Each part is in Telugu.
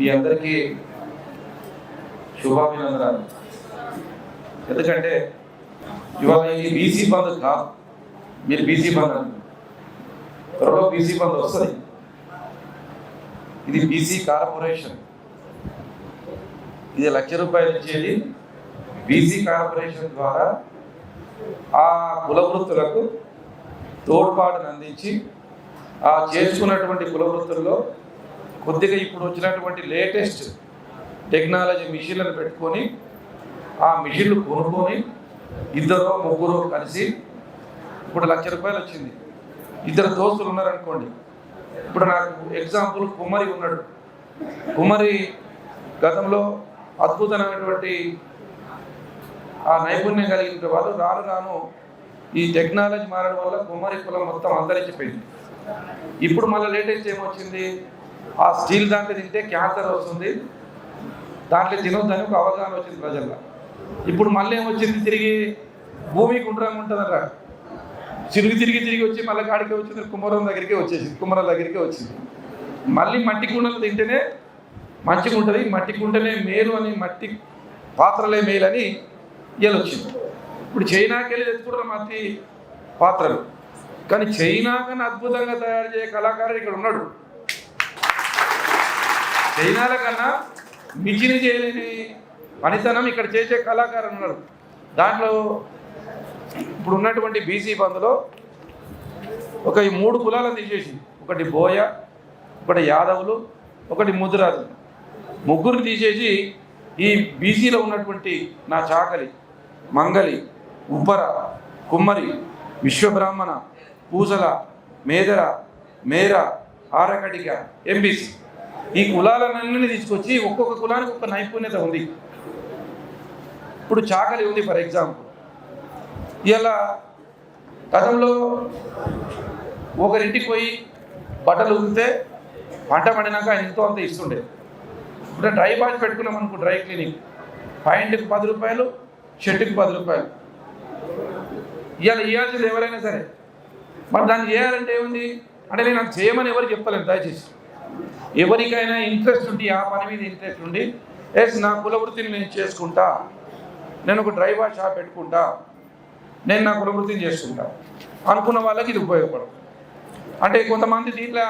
మీ అందరికీ శుభాభినందనాలు. ఎందుకంటే ఇవాళ ఇది బీసీ బంద్ కాదు. మీరు బీసీ బంద్ త్వరలో బీసీ బంద్ వస్తుంది. ఇది బీసీ కార్పొరేషన్. ఇది లక్ష రూపాయలు ఇచ్చేది బీసీ కార్పొరేషన్ ద్వారా ఆ కులవృత్తులకు తోడ్పాటును అందించి ఆ చేర్చుకున్నటువంటి కులవృత్తుల్లో కొద్దిగా ఇప్పుడు వచ్చినటువంటి లేటెస్ట్ టెక్నాలజీ మిషన్లను పెట్టుకొని ఆ మిషన్లు కొనుక్కొని ఇద్దరు ముగ్గురు కలిసి ఇప్పుడు లక్ష రూపాయలు వచ్చింది. ఇద్దరు దోస్తులు ఉన్నారనుకోండి ఇప్పుడు నాకు ఎగ్జాంపుల్ కుమ్మరి ఉన్నాడు. కుమ్మరి గతంలో అద్భుతమైనటువంటి ఆ నైపుణ్యం కలిగిన వాళ్ళు రాను రాను ఈ టెక్నాలజీ మారడం వల్ల కుమ్మరి కులం మొత్తం అంతరించిపోయింది ఇప్పుడు మళ్ళీ లేటెస్ట్ ఏమొచ్చింది? ఆ స్టీల్ దాంట్లో తింటే క్యాన్సర్ వస్తుంది. దాంట్లో తినొద్దని ఒక అవగాహన వచ్చింది ప్రజల్లో. ఇప్పుడు మళ్ళీ ఏమొచ్చింది తిరిగి భూమికి గుండ్రంగా ఉంటుందట. తిరిగి తిరిగి తిరిగి వచ్చి మళ్ళీ కాడికి వచ్చింది కుమ్మరం దగ్గరికి వచ్చేసింది కుమ్మరం దగ్గరికి వచ్చింది. మళ్ళీ మట్టి కుండలు తింటేనే మంచిగా ఉంటుంది. మట్టి కుండలే మేలు అని మట్టి పాత్రలే మేలు అని ఇవాళ వచ్చింది. ఇప్పుడు చైనాకి వెళ్ళి తెచ్చుకుంటారు మట్టి పాత్రలు. కానీ చైనా కానీ అద్భుతంగా తయారు చేయ కళాకారుడు ఇక్కడ ఉన్నాడు. చైనాల కన్నా మించిని చేయలేని పనితనం ఇక్కడ చేసే కళాకారులు ఉన్నారు. దాంట్లో ఇప్పుడు ఉన్నటువంటి బీసీ బంద్లో ఒక ఈ మూడు కులాలను తీసేసి ఒకటి బోయ ఒకటి యాదవులు ఒకటి ముద్రాజు. ముగ్గురు తీసేసి ఈ బీసీలో ఉన్నటువంటి నా చాకలి మంగలి ఉబ్బర కుమ్మరి విశ్వబ్రాహ్మణ పూసల మేదర మేర ఆరకటిక ఎంబీసీ. ఈ కులాలన్నీ తీసుకొచ్చి ఒక్కొక్క కులానికి ఒక నైపుణ్యత ఉంది. ఇప్పుడు చాకలి ఉంది ఫర్ ఎగ్జాంపుల్. ఇలా గతంలో ఒకరింటికి పోయి బట్టలు ఉంటే పంట పడినాక ఆయన ఎంతో అంత ఇస్తుండే. ఇప్పుడు డ్రై బాజ్ పెట్టుకున్నాం అనుకో డ్రై క్లీనింగ్. పాయింట్కి పది రూపాయలు షర్టుకి పది రూపాయలు. ఇవాళ ఇవ్వాల్సింది ఎవరైనా సరే. మరి దాన్ని చేయాలంటే ఏముంది? అంటే నేను అది చేయమని ఎవరు చెప్పలేను దయచేసి. ఎవరికైనా ఇంట్రెస్ట్ ఉండి ఆ పని మీద ఇంట్రెస్ట్ ఉండి ఎస్ నా కుల వృత్తిని నేను చేసుకుంటా. నేను ఒక డ్రైవర్ షాప్ పెట్టుకుంటా. నేను నా కుల వృత్తిని చేసుకుంటా. అనుకున్న వాళ్ళకి ఇది ఉపయోగపడదు. అంటే కొంతమంది దీంట్లో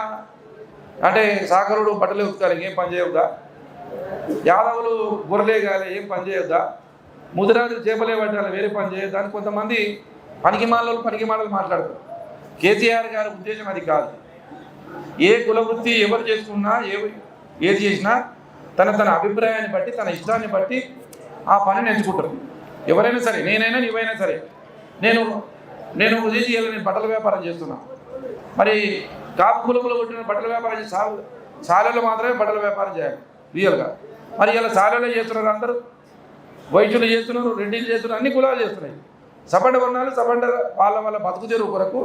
అంటే సాగరుడు బట్టలు ఉతుకాలి ఏం పని చేయొద్దా? యాదవులు బుర్రలే కాలి ఏం పని చేయొద్దా? ముదిరాజులు చేపలే పట్టాలి వేరే పని చేయొద్దా? అని కొంతమంది పనికి మాలలు పనికి మాటలు మాట్లాడతారు. కేసీఆర్ గారి ఉద్దేశం అది కాదు. ఏ కుల వృత్తి ఎవరు చేసుకున్నా ఏ ఏది చేసినా తన తన అభిప్రాయాన్ని బట్టి తన ఇష్టాన్ని బట్టి ఆ పనిని ఎంచుకుంటారు. ఎవరైనా సరే నేనైనా నీవైనా సరే నేను నేను ఉదయం చేయాలి నేను బట్టల వ్యాపారం చేస్తున్నా. మరి కాపు కులములు కొట్టిన బట్టల వ్యాపారం చేసి సాలు సాలలో మాత్రమే బట్టల వ్యాపారం చేయాలి రియల్గా మరి ఇలా సాలలో చేస్తున్నారు అందరూ. వైద్యులు చేస్తున్నారు రెడ్డిలు చేస్తున్నారు అన్ని కులాలు చేస్తున్నాయి. సపండ వర్ణాలు సపండ వాళ్ళ వాళ్ళ బతుకు తెరువు కొరకు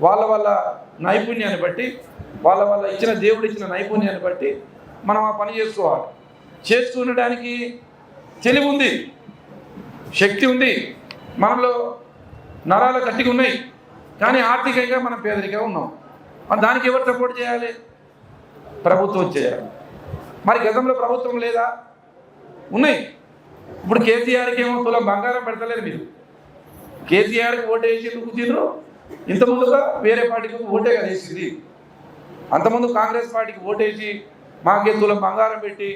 వాళ్ళ వాళ్ళ నైపుణ్యాన్ని బట్టి వాళ్ళ వాళ్ళ ఇచ్చిన దేవుడు ఇచ్చిన నైపుణ్యాన్ని బట్టి మనం ఆ పని చేసుకోవాలి. చేసుకునడానికి తెలివి ఉంది శక్తి ఉంది మనలో నరాలు గట్టిగా ఉన్నాయి కానీ ఆర్థికంగా మనం పేదరికంగా ఉన్నాం. దానికి ఎవరు సపోర్ట్ చేయాలి? ప్రభుత్వం చేయాలి. మరి గతంలో ప్రభుత్వం లేదా? ఉన్నాయి. ఇప్పుడు కేసీఆర్కి ఏమో తులం బంగారం పెడతలేదు మీరు. కేసీఆర్కి ఓటు వేసి తినరు ఇంత ముందుగా వేరే పార్టీకి ఓటే కదా వేసింది. అంతకుముందు కాంగ్రెస్ పార్టీకి ఓటేసి మాకే తులం బంగారం పెట్టి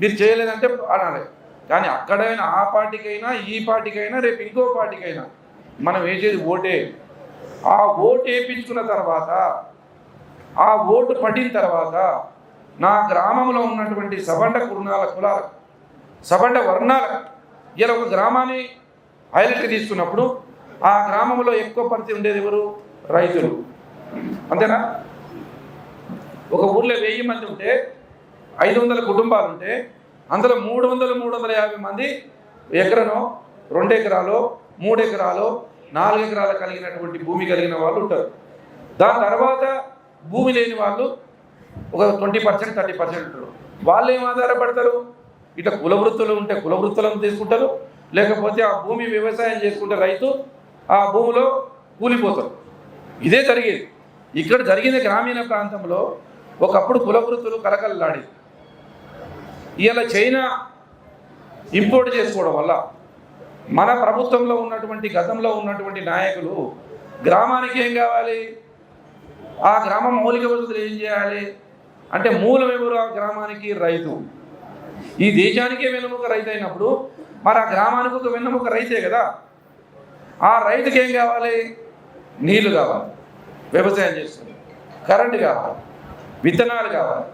మీరు చేయలేదంటే అనాలి. కానీ అక్కడైనా ఆ పార్టీకైనా ఈ పార్టీకైనా రేపు ఇంకో పార్టీకైనా మనం వేసేది ఓటే. ఆ ఓటు వేయించుకున్న తర్వాత ఆ ఓటు పడిన తర్వాత నా గ్రామంలో ఉన్నటువంటి సబండ కురుణాల కులాలకు సబండ వర్ణాల ఇలా ఒక గ్రామాన్ని హైలైట్ తీసుకున్నప్పుడు ఆ గ్రామంలో ఎక్కువ పరిధి ఉండేది ఎవరు? రైతులు. అంతేనా? ఒక ఊర్లో వెయ్యి మంది ఉంటే ఐదు వందల కుటుంబాలు ఉంటే అందులో మూడు వందలు మూడు వందల యాభై మంది ఎకరనో రెండు ఎకరాలు మూడు ఎకరాలు నాలుగు ఎకరాలు కలిగినటువంటి భూమి కలిగిన వాళ్ళు ఉంటారు. దాని తర్వాత భూమి లేని వాళ్ళు ఒక ట్వంటీ పర్సెంట్ థర్టీ పర్సెంట్ ఉంటారు. వాళ్ళు ఏం ఆధారపడతారు? ఇట్లా కుల వృత్తులు ఉంటే కుల వృత్తులను తీసుకుంటారు. లేకపోతే ఆ భూమి వ్యవసాయం చేసుకుంటే రైతు ఆ భూమిలో కూలిపోతారు. ఇదే జరిగేది. ఇక్కడ జరిగిన గ్రామీణ ప్రాంతంలో ఒకప్పుడు కులవృత్తులు వృత్తులు ఇలా ఇవాళ చైనా ఇంపోర్ట్ చేసుకోవడం వల్ల మన ప్రభుత్వంలో ఉన్నటువంటి గతంలో ఉన్నటువంటి నాయకులు గ్రామానికి ఏం కావాలి? ఆ గ్రామం మౌలిక వసతులు ఏం చేయాలి? అంటే మూలం ఎవరు ఆ గ్రామానికి? రైతు. ఈ దేశానికే వెన్నముక రైతు అయినప్పుడు మరి ఆ గ్రామానికి ఒక వెన్నముక రైతే కదా? ఆ రైతుకి ఏం కావాలి? నీళ్ళు కావాలి. వ్యవసాయం చేస్తుంది. కరెంటు కావాలి. విత్తనాలు కావాలి.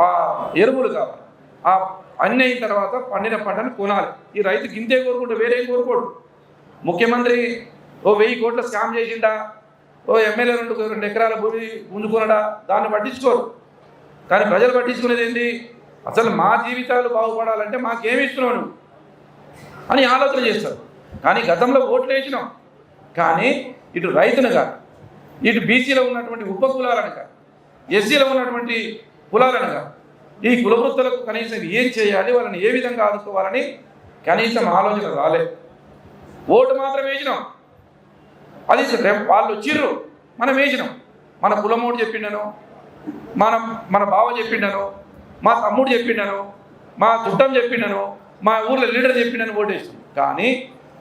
ఆ ఎరువులు కావాలి. ఆ అన్ని అయిన తర్వాత పండిన పంటను కొనాలి. ఈ రైతు గింతే కోరుకుంటే వేరేం కోరుకోడు. ముఖ్యమంత్రి ఓ వెయ్యి కోట్ల స్కామ్ చేసిండా? ఓ ఎమ్మెల్యే రెండు రెండు ఎకరాల భూమి ముందుకున్నాడా దాన్ని పట్టించుకోరు. కానీ ప్రజలు పట్టించుకునేది ఏంటి అసలు మా జీవితాలు బాగుపడాలంటే మాకేమి ఇస్తున్నావు నువ్వు? అని ఆలోచన చేస్తారు. కానీ గతంలో ఓట్లు వేసినాం. కానీ ఇటు రైతునుగా ఇటు బీసీలో ఉన్నటువంటి ఉప కులాలనుగా ఎస్సీలో ఉన్నటువంటి కులాలనుగా ఈ కులవృత్తులకు కనీసం ఏం చేయాలి వాళ్ళని ఏ విధంగా ఆదుకోవాలని కనీసం ఆలోచన రాలే. ఓటు మాత్రం వేసినాం. అది వాళ్ళు వచ్చిర్రు మనం వేసినాం. మన కులమోడు చెప్పిండను మనం మన బావ చెప్పిండను మా తమ్ముడు చెప్పిండను మా చుట్టం చెప్పిండను మా ఊర్లో లీడర్ చెప్పిండను ఓటేసాం కానీ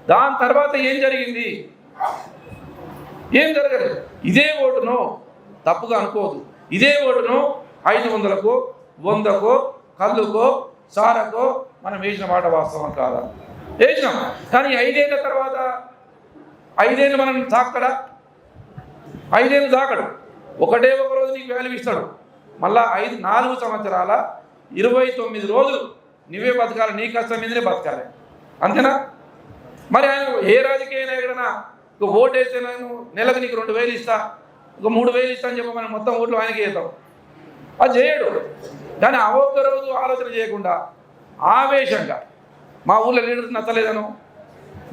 దాని తర్వాత ఏం జరిగింది? ఏం జరగదు. ఇదే ఓటును తప్పుగా అనుకోదు ఇదే ఓటును ఐదు వందలకు వందకో కళ్ళుకో సారకో మనం వేసిన మాట వాస్తవం కాదా? వేసినాం. కానీ ఐదేళ్ళ తర్వాత ఐదేళ్ళు మనం తాకడా? ఐదేళ్ళు తాకడు. ఒకటే ఒక రోజు నీకు వాల్యూ ఇస్తాడు. మళ్ళా ఐదు నాలుగు సంవత్సరాల ఇరవై తొమ్మిది రోజులు నువ్వే బతకాలి నీ కష్టం మీదనే బతకాలి. అంతేనా? మరి ఆయన ఏ రాజకీయ నాయకుడైనా ఒక ఓటు వేస్తే నేను నెలకు నీకు రెండు వేలు ఇస్తా ఒక మూడు వేలు ఇస్తా అని చెప్పి మనం మొత్తం ఓట్లు ఆయనకి వేద్దాం అది చేయడు. కానీ ఆ ఒక్క రోజు ఆలోచన చేయకుండా ఆవేశంగా మా ఊళ్ళో లీడర్స్ నచ్చలేదను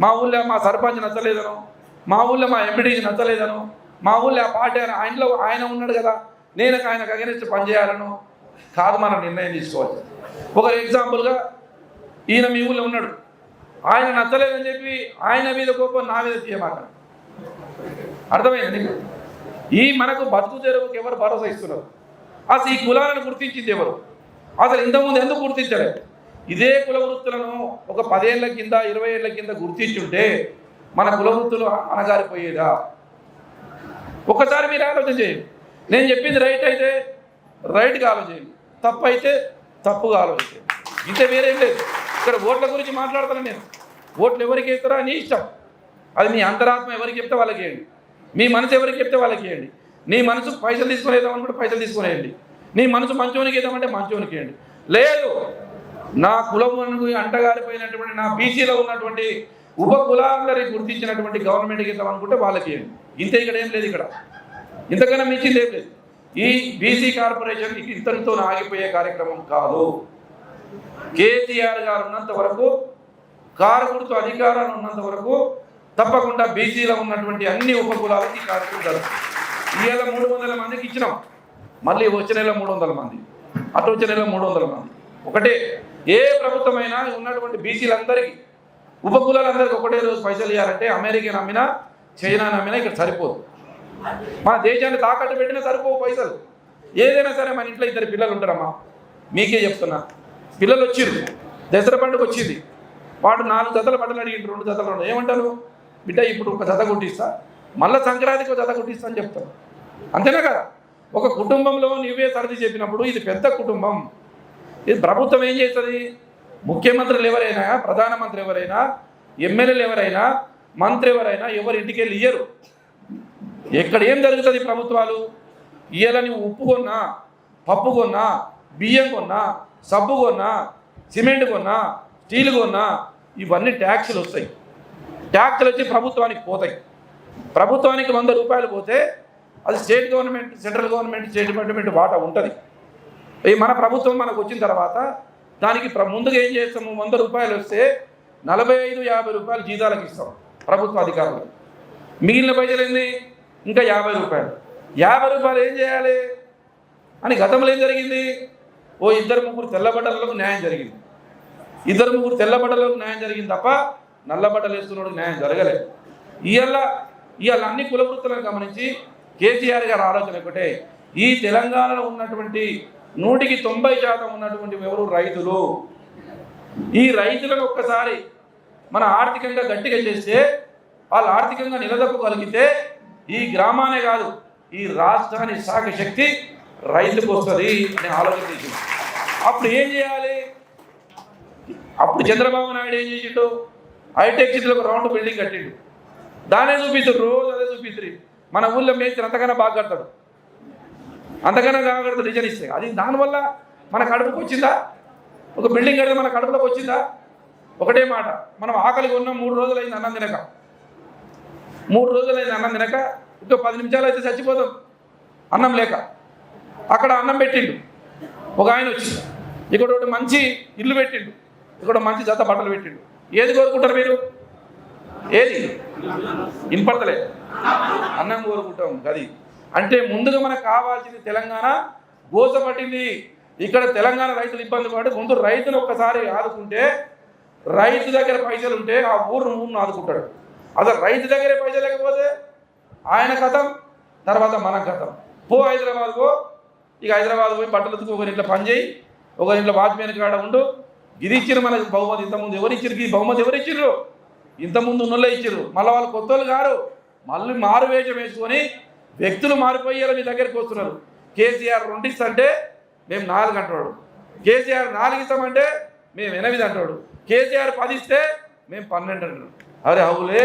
మా ఊళ్ళో మా సర్పంచ్ నచ్చలేదను మా ఊళ్ళో మా ఎంపీడీకి నచ్చలేదను మా ఊళ్ళో ఆ పార్టీ ఆయన ఆయనలో ఆయన ఉన్నాడు కదా నేను ఆయనకు అగనిస్ట్ పనిచేయాలను కాదు మనం నిర్ణయం తీసుకోవాలి. ఒక ఎగ్జాంపుల్గా ఈయన మీ ఊళ్ళో ఉన్నాడు. ఆయన నచ్చలేదని చెప్పి ఆయన మీద కోపం నా మీద తీయమాట. అర్థమైంది? ఈ మనకు బతుకు తెరువుకి ఎవరు భరోసా ఇస్తున్నారు? అసలు ఈ కులాలను గుర్తించింది ఎవరు? అసలు ఇంతకుముందు ఎందుకు గుర్తించలేదు ఇదే కుల వృత్తులను ఒక పదేళ్ళ కింద ఇరవై ఏళ్ళ కింద గుర్తించుంటే మన కుల వృత్తులు అనగారిపోయేదా ఒక్కసారి మీరు ఆలోచన చేయండి. నేను చెప్పింది రైట్ అయితే రైట్గా ఆలోచించండి. తప్పు అయితే తప్పుగా ఆలోచించండి. ఇంతే వేరేం లేదు. ఇక్కడ ఓట్ల గురించి మాట్లాడతాను నేను. ఓట్లు ఎవరికి ఇస్తారా నీ ఇష్టం. అది మీ అంతరాత్మ ఎవరికి చెప్తే వాళ్ళకి వేయండి. మీ మనసు ఎవరికి చెప్తే వాళ్ళకి వేయండి. నీ మనసు పైసలు తీసుకునేద్దాం అనుకుంటే పైసలు తీసుకునేయండి నీ మనసు మంచోనికి వేద్దామంటే మంచోనికి వేయండి. లేదు నా కులం అంటగారిపోయినటువంటి నా బీసీలో ఉన్నటువంటి ఉప కులాలందరికీ గుర్తించినటువంటి గవర్నమెంట్కి ఇద్దాం వాళ్ళకి వేయండి. ఇంతే ఇక్కడ ఏం లేదు ఇక్కడ. ఇంతకన్నా మించింది ఏం లేదు. ఈ బీసీ కార్పొరేషన్ ఇతరులతో ఆగిపోయే కార్యక్రమం కాదు. కేసీఆర్ గారు ఉన్నంత వరకు కారు అధికారాలు ఉన్నంత వరకు తప్పకుండా బీసీలో ఉన్నటువంటి అన్ని ఉపకులాలకి ఈ కార్యక్రమం జరుగుతుంది ఏళ్ళ మూడు వందల మందికి ఇచ్చినాం. మళ్ళీ వచ్చే నెల మూడు వందల మంది. అటు వచ్చే నెల మూడు వందల మంది. ఒకటే ఏ ప్రభుత్వమైనా ఉన్నటువంటి బీసీలందరికీ ఉపకులాలందరికీ ఒకటే రోజు పైసలు ఇవ్వాలంటే అమెరికా నమ్మినా చైనా నమ్మినా ఇక్కడ సరిపోదు. మన దేశాన్ని తాకట్టు పెట్టినా సరిపోవు పైసలు. ఏదైనా సరే మన ఇంట్లో ఇద్దరు పిల్లలు ఉంటారమ్మా. మీకే చెప్తున్నా. పిల్లలు వచ్చిర్రు దసరా పండుగ వచ్చింది వాడు నాలుగు జతల బట్టలు అడిగిండు రెండు జతలు రెండు. ఏమంటారు? బిడ్డ ఇప్పుడు ఒక జత కుట్టిస్తా. మళ్ళీ సంక్రాంతికి ఒక జత కుట్టిస్తా అని చెప్తారు. అంతేనా కదా? ఒక కుటుంబంలో నువ్వే సర్ది చెప్పినప్పుడు ఇది పెద్ద కుటుంబం. ఇది ప్రభుత్వం ఏం చేస్తుంది? ముఖ్యమంత్రులు ఎవరైనా ప్రధానమంత్రి ఎవరైనా ఎమ్మెల్యేలు ఎవరైనా మంత్రి ఎవరైనా ఎవరి ఇంటికి వెళ్ళి ఇయ్యరు. ఎక్కడ ఏం జరుగుతుంది ప్రభుత్వాలు? ఇయ్యాలని ఉప్పు కొన్నా పప్పు కొన్నా బియ్యం కొన్నా సబ్బు కొన్నా సిమెంట్ కొన్నా స్టీల్ కొన్నా ఇవన్నీ ట్యాక్సులు వస్తాయి. ట్యాక్సులు వచ్చి ప్రభుత్వానికి పోతాయి. ప్రభుత్వానికి వంద రూపాయలు పోతే అది state government central government state government వాటా ఉంటుంది. ఈ మన ప్రభుత్వం మనకు వచ్చిన తర్వాత దానికి ప్ర- ముందుగా ఏం చేస్తాము? వంద రూపాయలు వస్తే నలభై ఐదు యాభై రూపాయలు జీతాలకు ఇస్తాం ప్రభుత్వ అధికారులు మిగిలిన పైసలు ఏంది? ఇంకా యాభై రూపాయలు. యాభై రూపాయలు ఏం చేయాలి? అని గతంలో ఏం జరిగింది? ఓ ఇద్దరు ముగ్గురు తెల్లబడ్డలకు న్యాయం జరిగింది. ఇద్దరు ముగ్గురు తెల్లబడ్డలకు న్యాయం జరిగింది తప్ప నల్లబడ్డలు వేస్తున్నాడు న్యాయం జరగలేదు. ఇవాళ ఇవాళ అన్ని కులవృత్తులను గమనించి కేసీఆర్ గారి ఆలోచన ఒకటే ఈ తెలంగాణలో ఉన్నటువంటి నూటికి తొంభై శాతం ఉన్నటువంటి ఎవరు రైతులు? ఈ రైతులను ఒక్కసారి మన ఆర్థికంగా గట్టిగా చేస్తే వాళ్ళు ఆర్థికంగా నిలదొక్కగలిగితే ఈ గ్రామానే కాదు ఈ రాష్ట్రాన్ని సాగ శక్తి రైతుకు వస్తుంది అని ఆలోచన చేసింది అప్పుడు ఏం చేయాలి? అప్పుడు చంద్రబాబు నాయుడు ఏం చేసిండు? హైటెక్ సిటీలో ఒక రౌండ్ బిల్డింగ్ కట్టిండు. దానే చూపిస్తారు రోజు అదే చూపిస్తారు మన ఊళ్ళో మేస్త్రి అంతకన్నా బాగా కడతాడు. అంతకన్నా బాగా కడతాడు రిజన్ ఇస్తే. అది దానివల్ల మన కడుపుకి వచ్చిందా? ఒక బిల్డింగ్ కడితే మన కడుపులోకి వచ్చిందా? ఒకటే మాట. మనం ఆకలికి ఉన్నాం మూడు రోజులు అయింది అన్నం తినక. మూడు రోజులు అయింది అన్నం తినక ఇంకో పది నిమిషాలు అయితే చచ్చిపోతాం. అన్నం లేక. అక్కడ అన్నం పెట్టిండు. ఒక ఆయన వచ్చి ఇక్కడ ఒకటి మంచి ఇల్లు పెట్టిండు. ఇక్కడ మంచి జత బట్టలు పెట్టిండు. ఏది కోరుకుంటారు మీరు? ఏది? వినపడతలే. అన్నం కోరుకుంటాం అది అంటే ముందుగా మనకు కావాల్సింది తెలంగాణ గోస పట్టింది ఇక్కడ తెలంగాణ రైతులు ఇబ్బంది పడి ముందు రైతులు ఒక్కసారి ఆదుకుంటే రైతు దగ్గర పైసలు ఉంటే ఆ ఊరు ఊరును ఆదుకుంటాడు. అసలు రైతు దగ్గరే పైసలు లేకపోతే ఆయన కథం తర్వాత మన కథం. పో హైదరాబాద్ ఇక హైదరాబాద్ పోయి బట్టలు ఉతుకు ఒకరి ఇంట్లో పని చేయి ఒకరి ఇంట్లో వాచ్మెన్ కాడ ఉండు. ఇది ఇచ్చారు మనకి బహుమతి ఇంతకుముందు ఎవరు ఇచ్చారు ఈ బహుమతి ఎవరు ఇచ్చారు ఇంతకుముందు ఉన్నోళ్ళే ఇచ్చారు మళ్ళీ వాళ్ళు కొత్త వాళ్ళు కారు. మళ్ళీ మారు వేషం వేసుకొని వ్యక్తులు మారిపోయేలా మీ దగ్గరికి వస్తున్నారు. కేసీఆర్ రెండు ఇస్తంటే మేము నాలుగు అంటాడు కేసీఆర్ నాలుగు ఇస్తామంటే మేము ఎనిమిది అంటాడు కేసీఆర్ పది ఇస్తే మేము పన్నెండు అంటాడు అరే అవులే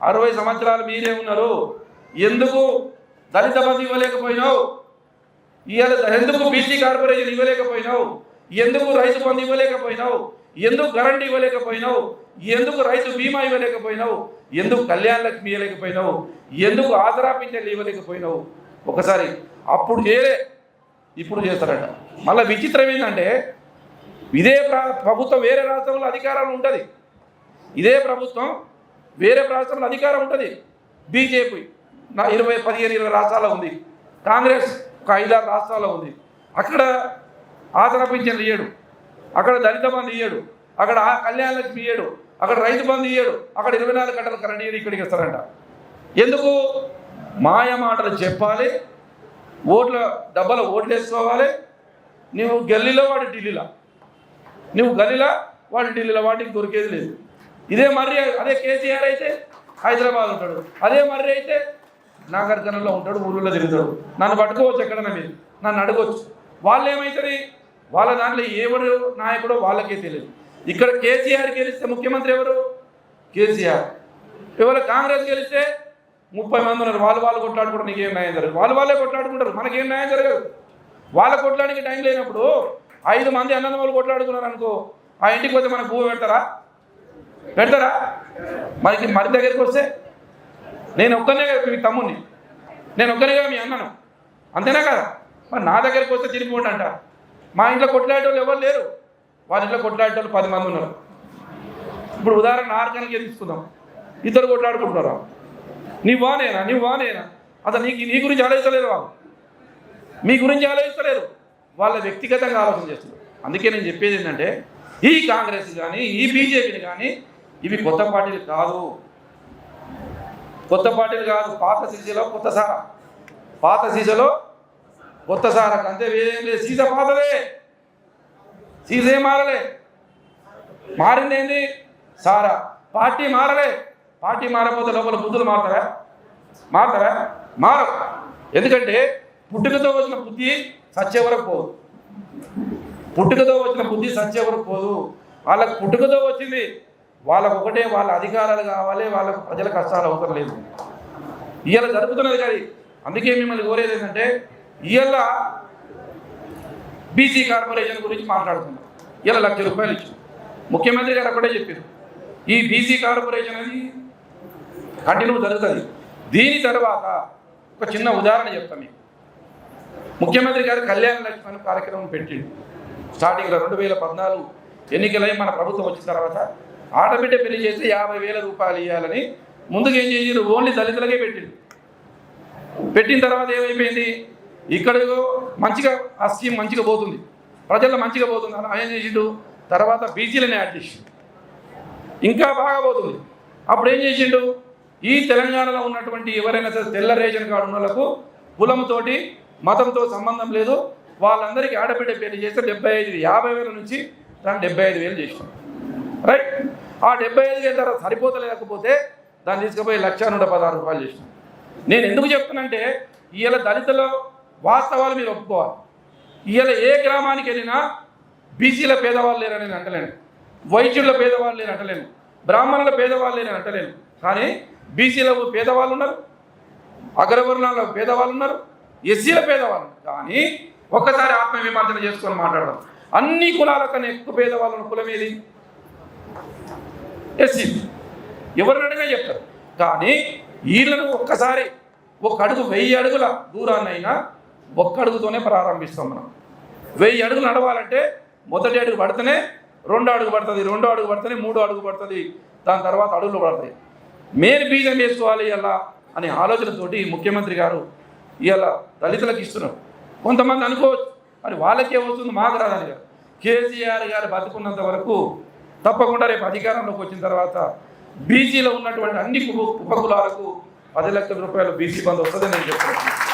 అరవై సంవత్సరాలు మీరే ఉన్నారు. ఎందుకు దళిత బంధు ఇవ్వలేకపోయినావు? ఇవాళ ఎందుకు బీసీ కార్పొరేషన్ ఇవ్వలేకపోయినావు? ఎందుకు రైతు బంధు ఇవ్వలేకపోయినావు? ఎందుకు కరెంట్ ఇవ్వలేకపోయినావు? ఎందుకు రైతు బీమా ఇవ్వలేకపోయినావు? ఎందుకు కళ్యాణ లక్ష్మి ఇవ్వలేకపోయినావు? ఎందుకు ఆసరా పింఛన్లు ఇవ్వలేకపోయినావు? ఒకసారి అప్పుడు చేయలే ఇప్పుడు చేస్తారట. మళ్ళీ విచిత్రం ఏంటంటే ఇదే ప్ర- ప్రభుత్వం వేరే రాష్ట్రంలో అధికారంలో ఉంటుంది. ఇదే ప్రభుత్వం వేరే రాష్ట్రంలో అధికారం ఉంటుంది. బీజేపీ నా ఇరవై పదిహేను ఇరవై రాష్ట్రాల్లో ఉంది. కాంగ్రెస్ ఒక ఐదారు రాష్ట్రాల్లో ఉంది. అక్కడ ఆసరా పింఛన్లు ఇయ్యడు. అక్కడ దళిత బంధు ఇయ్యడు. అక్కడ ఆ కళ్యాణ లక్ష్మి ఇయ్యడు. అక్కడ రైతు బంధు ఇయ్యడు. అక్కడ ఇరవై నాలుగు గంటలు కరెంట్ ఇయ్యడు ఇక్కడికి ఇస్తారంట ఎందుకు? మాయ మాటలు చెప్పాలి. ఓట్ల డబ్బాలో ఓట్లు వేసుకోవాలి నువ్వు గల్లీలో వాడు ఢిల్లీలో. నువ్వు గల్లీలా వాడు ఢిల్లీలో. వాటికి దొరికేది లేదు. ఇదే మర్రి అదే కేసీఆర్ అయితే హైదరాబాద్ ఉంటాడు. అదే మర్రి అయితే నాగార్జునలో ఉంటాడు ఊళ్ళో తిరుగుతాడు. నన్ను పట్టుకోవచ్చు ఎక్కడన్నా మీరు? నన్ను అడగవచ్చు వాళ్ళు ఏమవుతుంది వాళ్ళ దాంట్లో ఎవరు నాయకుడో వాళ్ళకే తెలియదు. ఇక్కడ కేసీఆర్ గెలిస్తే ముఖ్యమంత్రి ఎవరు? కేసీఆర్. ఎవరు కాంగ్రెస్ గెలిస్తే ముప్పై మంది ఉన్నారు. వాళ్ళు వాళ్ళు కొట్లాడుకుంటారు నీకేం న్యాయం జరగదు. వాళ్ళు వాళ్ళే కొట్లాడుకుంటారు మనకేం న్యాయం జరగదు. వాళ్ళ కొట్లాడానికి టైం లేనప్పుడు ఐదు మంది అన్నదమ్ములు కొట్లాడుకున్నారు అనుకో ఆ ఇంటికి పోతే మనకు భూమి పెడతారా? పెడతారా? మనకి మరి దగ్గరికి వస్తే నేను ఒక్కనే మీ తమ్ముడిని నేను ఒక్కనేగా మీ అన్నను. అంతేనా కదా? మరి నా దగ్గరికి వస్తే తిరిగిపోండి అంట. మా ఇంట్లో కొట్లాడేటోళ్ళు ఎవరు లేరు. వాళ్ళ ఇంట్లో కొట్లాడేటోళ్ళు పది మంది ఉన్నారు. ఇప్పుడు ఉదాహరణ ఆర్గానికి తీసుకుందాం? ఇద్దరు కొట్లాడుకుంటున్నారు? నీ వానేనా? నీ వానేనా? అసలు నీకు నీ గురించి ఆలోచించలేదు వాళ్ళు మీ గురించి ఆలోచిస్తలేరు వాళ్ళ వ్యక్తిగతంగా ఆలోచన చేస్తున్నారు అందుకే నేను చెప్పేది ఏంటంటే ఈ కాంగ్రెస్ కానీ ఈ బీజేపీని కానీ ఇవి కొత్త పార్టీలు కాదు. కొత్త పార్టీలు కాదు పాత సీసీలో కొత్త సార. పాత సీసలో కొత్త సారా. అంతే వేరేం లేదు. సీస పాతదే. సీస ఏం మారలే. మారింది ఏంది సారా. పార్టీ మారలే. పార్టీ మారకపోతే లోపల బుద్ధులు మారుతారా? మారుతారా? మారవు. ఎందుకంటే పుట్టుకతో వచ్చిన బుద్ధి సచ్చే వరకు పోదు. పుట్టుకతో వచ్చిన బుద్ధి సచ్చే వరకు పోదు. వాళ్ళకు పుట్టుకతో వచ్చింది వాళ్ళకు ఒకటే వాళ్ళ అధికారాలు కావాలి వాళ్ళకు ప్రజల కష్టాలు అవసరం లేదు. ఇవాళ జరుగుతున్నది కానీ అందుకే మిమ్మల్ని కోరేది ఏంటంటే ఇవాళ బీసీ కార్పొరేషన్ గురించి మాట్లాడుతున్నాం ఇలా లక్ష రూపాయలు ఇచ్చారు ముఖ్యమంత్రి గారు అక్కడే చెప్పారు ఈ బీసీ కార్పొరేషన్ అనేది కంటిన్యూ జరుగుతుంది. దీని తర్వాత ఒక చిన్న ఉదాహరణ చెప్తాను మీకు. ముఖ్యమంత్రి గారు కళ్యాణ లక్ష్మణ్ కార్యక్రమం పెట్టిండు. స్టార్టింగ్లో రెండు వేల పద్నాలుగు ఎన్నికలై మన ప్రభుత్వం వచ్చిన తర్వాత ఆడబిడ్డ పెళ్ళి చేస్తే యాభై వేల రూపాయలు ఇవ్వాలని ముందుకు ఏం చేసిండు ఓన్లీ దళితులకే పెట్టిండు పెట్టిన తర్వాత ఏమైపోయింది? ఇక్కడ మంచిగా ఆ స్కీమ్ మంచిగా పోతుంది. ప్రజల్లో మంచిగా పోతుంది. అని ఆయన ఏం చేసిండు తర్వాత బీసీలని యాడ్ చేసిండు ఇంకా బాగా పోతుంది. అప్పుడు ఏం చేసిండు ఈ తెలంగాణలో ఉన్నటువంటి ఎవరైనా సరే తెల్ల రేషన్ కార్డు ఉన్న వాళ్ళకు కులంతోటి మతంతో సంబంధం లేదు. వాళ్ళందరికీ ఆడబిడ్డ పేరు చేస్తే డెబ్బై ఐదు యాభై వేల నుంచి దాన్ని డెబ్బై ఐదు వేలు చేసినాం రైట్? ఆ డెబ్బై ఐదు వేల తర్వాత సరిపోతలేకపోతే దాన్ని తీసుకుపోయి లక్ష నూట పదహారు రూపాయలు చేసిన. నేను ఎందుకు చెప్తున్నానంటే ఇవాళ దళితుల వాస్తవాలు మీరు ఒప్పుకోవాలి. ఇవాళ ఏ గ్రామానికి వెళ్ళినా బీసీల పేదవాళ్ళు లేరని నేను అంటలేను. వైద్యుల పేదవాళ్ళు లేని అంటలేను. బ్రాహ్మణుల పేదవాళ్ళు లేని అంటలేను. కానీ బీసీల పేదవాళ్ళు ఉన్నారు అగ్రవర్ణాల పేదవాళ్ళు ఉన్నారు ఎస్సీల పేదవాళ్ళు కానీ ఒక్కసారి ఆత్మ విమర్శన చేసుకొని మాట్లాడడం అన్ని కులాల కన్నా ఎక్కువ పేదవాళ్ళు ఉన్న కులం ఏది? ఎస్సీ ఎవరిని అడిగినా చెప్తారు. కానీ వీళ్ళను ఒక్కసారి ఒక అడుగు వెయ్యి అడుగుల దూరాన్నైనా ఒక్క అడుగుతోనే ప్రారంభిస్తాం మనం. వెయ్యి అడుగులు నడవాలంటే మొదటి అడుగు పడితేనే రెండో అడుగు పడుతుంది రెండో అడుగు పడితేనే మూడో అడుగు పడుతుంది దాని తర్వాత అడుగులు పడతాయి. మేలు బీజం వేసుకోవాలి ఇలా అనే ఆలోచనతోటి ముఖ్యమంత్రి గారు ఇవాళ దళితులకు ఇస్తున్నారు. కొంతమంది అనుకోవచ్చు మరి వాళ్ళకే వస్తుంది మాకు రాదని గారు కేసీఆర్ గారు బతుకున్నంత వరకు తప్పకుండా రేపు అధికారంలోకి వచ్చిన తర్వాత బీసీలో ఉన్నటువంటి అన్ని ఉప ఉపకులాలకు పది లక్షల రూపాయలు బీసీ బంద్ వస్తుందని నేను చెప్తున్నాను.